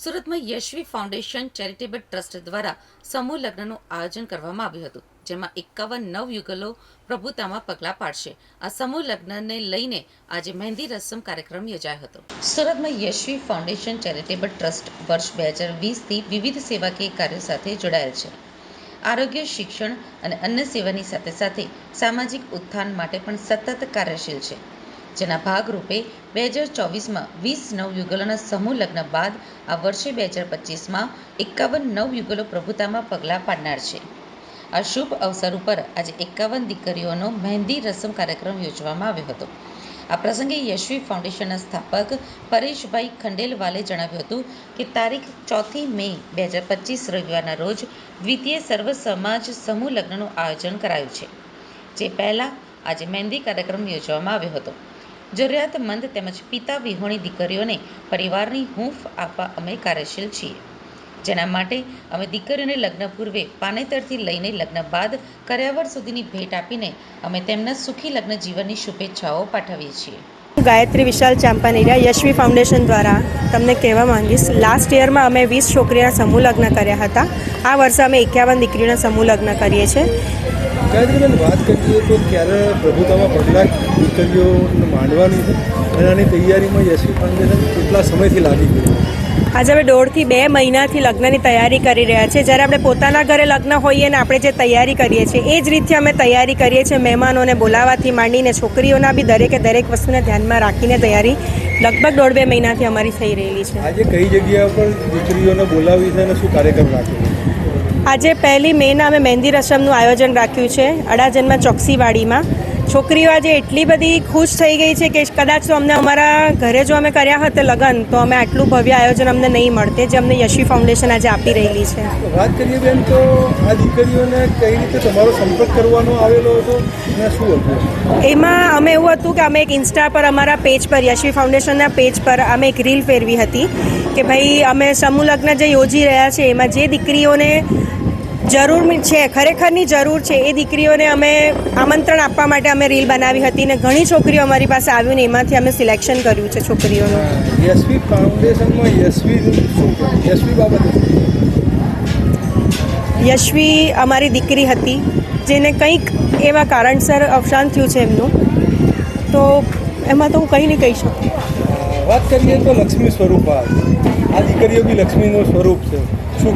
સુરતમાં Yashvi foundation charitable trust દ્વારા સમૂહ લગ્નનું આયોજન કરવામાં આવ્યું હતું, જેમાં એકાવન નવયુગલો પ્રભુતામાં પગલાં પાડશે. આ સમૂહ લગ્નને લઈને આજે મહેંદી રસમ કાર્યક્રમ યોજાયો હતો. સુરતમાં યશવી ફાઉન્ડેશન ચેરિટેબલ ટ્રસ્ટ વર્ષ બે હજાર વીસથી વિવિધ સેવાકીય કાર્યો સાથે જોડાયેલ છે. આરોગ્ય, શિક્ષણ અને અન્ય સેવાની સાથે સાથે સામાજિક ઉત્થાન માટે પણ સતત કાર્યશીલ છે. જેના ભાગરૂપે બે હજાર ચોવીસમાં વીસ નવયુગલોના સમૂહ લગ્ન બાદ આ વર્ષે બે હજાર પચીસમાં એકાવન નવયુગલો પ્રભુતામાં પગલાં પાડનાર છે. આ શુભ અવસર ઉપર આજે એકાવન દીકરીઓનો મહેંદી રસમ કાર્યક્રમ યોજવામાં આવ્યો હતો. આ પ્રસંગે યશવી ફાઉન્ડેશનના સ્થાપક પરેશભાઈ ખંડેલવાલે જણાવ્યું હતું કે તારીખ ચોથી મે બે હજાર પચીસ રવિવારના રોજ દ્વિતીય સર્વ સમાજ સમૂહ લગ્નનું આયોજન કરાયું છે. જે પહેલાં આજે મહેંદી કાર્યક્રમ યોજવામાં આવ્યો હતો. જરૂરિયાતમંદ તેમજ પિતા વિહોણી દીકરીઓને પરિવારની હૂંફ આપવા અમે કાર્યશીલ છીએ. જેના માટે અમે દીકરીઓને લગ્ન પૂર્વે પાનેતરથી લઈને લગ્ન બાદ કર્યાવર સુધીની ભેટ આપીને અમે તેમના સુખી લગ્ન જીવનની શુભેચ્છાઓ પાઠવીએ છીએ. હું ગાયત્રી વિશાલ ચાંપાનેરિયા યશવી ફાઉન્ડેશન દ્વારા તમને કહેવા માંગીશ લાસ્ટ યરમાં અમે વીસ છોકરીના સમૂહ લગ્ન કર્યા હતા. આ વર્ષે અમે એકાવન દીકરીના સમૂહ લગ્ન કરીએ છીએ. ગાયત્રીબેન વાત કરીએ તો ક્યારે પ્રભુતામાં પગલાં દીકરીઓ માંડવાની છે અને આની તૈયારીમાં યશવી ફાઉન્ડેશન કેટલા સમયથી લાગી ગયું? આજે અમે દોઢથી બે મહિનાથી લગ્નની તૈયારી કરી રહ્યા છીએ. જ્યારે આપણે પોતાના ઘરે લગ્ન હોઈએ ને આપણે જે તૈયારી કરીએ છીએ એ જ રીતે અમે તૈયારી કરીએ છીએ મહેમાનોને બોલાવવાથી માંડીને છોકરીઓના બી દરેકે દરેક વસ્તુને ધ્યાનમાં રાખીને તૈયારી લગભગ દોઢ બે મહિનાથી અમારી થઈ રહેલી છે. આજે કઈ જગ્યા પર દીકરીઓને બોલાવી છે અને શું કાર્યક્રમ રાખ્યો આજે પહેલી મેના અમે મહેંદી રસમનું આયોજન રાખ્યું છે. અડાજનમાં ચોકસીવાડીમાં. છોકરીઓ આજે એટલી બધી ખુશ થઈ ગઈ છે કે કદાચ તો અમને અમારા ઘરે જો અમે કર્યા હતા લગ્ન તો અમે આટલું ભવ્ય આયોજન અમને નહીં મળતે જે અમને યશી ફાઉન્ડેશન આજે આપી રહેલી છે. વાત કરીએ બેન તો આ દીકરીઓને કઈ રીતે તમારો સંપર્ક કરવાનો આવેલો હતો શું હતું? એમાં અમે એવું હતું કે અમે એક ઇન્સ્ટા પર અમારા પેજ પર યશવી ફાઉન્ડેશનના પેજ પર અમે એક રીલ ફેરવી હતી કે ભાઈ અમે સમૂહ લગ્ન જે યોજી રહ્યા છે એમાં જે દીકરીઓને જરૂર છે ખરેખરની જરૂર છે. એ દીકરીઓને અમે આમંત્રણ આપવા માટે અમે રીલ બનાવી હતી ને ઘણી છોકરીઓ અમારી પાસે આવ્યું ને એમાંથી અમે સિલેક્શન કર્યું છે છોકરીઓનું. યશવી ફાઉન્ડેશનમાં યશવી યશવી બાબતે યશવી અમારી દીકરી હતી જેને કંઈક એવા કારણસર અવસાન થયું છે એમનું. તો એમાં તો હું કંઈ નહીં કહી શકું. વાત કરીએ તો લક્ષ્મી સ્વરૂપ. આ આ દીકરીઓ બી લક્ષ્મીનું સ્વરૂપ છે. શું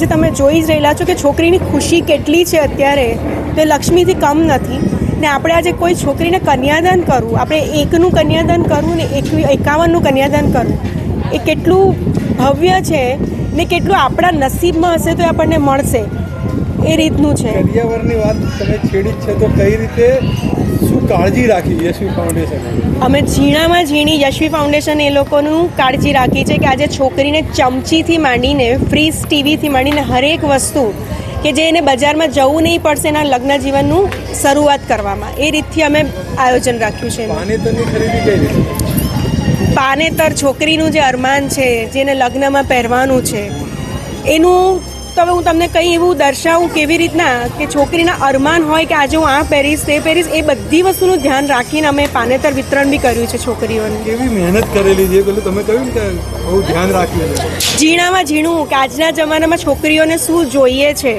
જે તમે જોઈ જ રહેલા છો કે છોકરીની ખુશી કેટલી છે અત્યારે, તે લક્ષ્મીથી કમ નથી. ને આપણે આજે કોઈ છોકરીને કન્યાદાન કરવું, આપણે એકનું કન્યાદાન કરવું ને એક એકાવનનું કન્યાદાન કરવું, એ કેટલું ભવ્ય છે ને કેટલું આપણા નસીબમાં હશે તો એ આપણને મળશે. એ રીતનું છે. પર્યાવરણની વાત તમે છેડી છે તો કઈ રીતે શું કાળજી રાખી યશવી ફાઉન્ડેશન? અમે ઝીણામાં ઝીણી યશવી ફાઉન્ડેશન એ લોકોનું કાળજી રાખી છે કે આજે છોકરીને ચમચીથી માંડીને ફ્રીઝ ટીવીથી માંડીને હરેક વસ્તુ કે જે એને બજારમાં જવું નહીં પડશે એના લગ્ન જીવનનું શરૂઆત કરવામાં. એ રીતથી અમે આયોજન રાખ્યું છે પાનેતરની ખરીદી કઈ રીતે? પાનેતર છોકરીનું જે અરમાન છે જેને લગ્નમાં પહેરવાનું છે એનું તો હવે હું તમને કંઈ એવું દર્શાવું કેવી રીતના કે છોકરીના અરમાન હોય કે આજે હું આ પહેરીશ તે પહેરીશ એ બધી વસ્તુનું ધ્યાન રાખીને અમે પાનેતર વિતરણ બી કર્યું છે છોકરીઓને. કેવી મહેનત કરેલી છે પેલું તમે કહ્યું કે બહુ ધ્યાન રાખ્યું ઝીણામાં ઝીણું કે આજના જમાનામાં છોકરીઓને શું જોઈએ છે?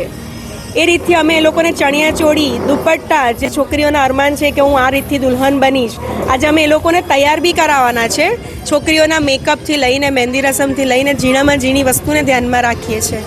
એ રીતથી અમે એ લોકોને ચણિયા ચોળી દુપટ્ટા જે છોકરીઓના અરમાન છે કે હું આ રીતથી દુલ્હન બનીશ આજે અમે એ લોકોને તૈયાર બી કરાવવાના છે છોકરીઓના મેકઅપથી લઈને મહેંદી રસમથી લઈને ઝીણામાં ઝીણી વસ્તુને ધ્યાનમાં રાખીએ છીએ.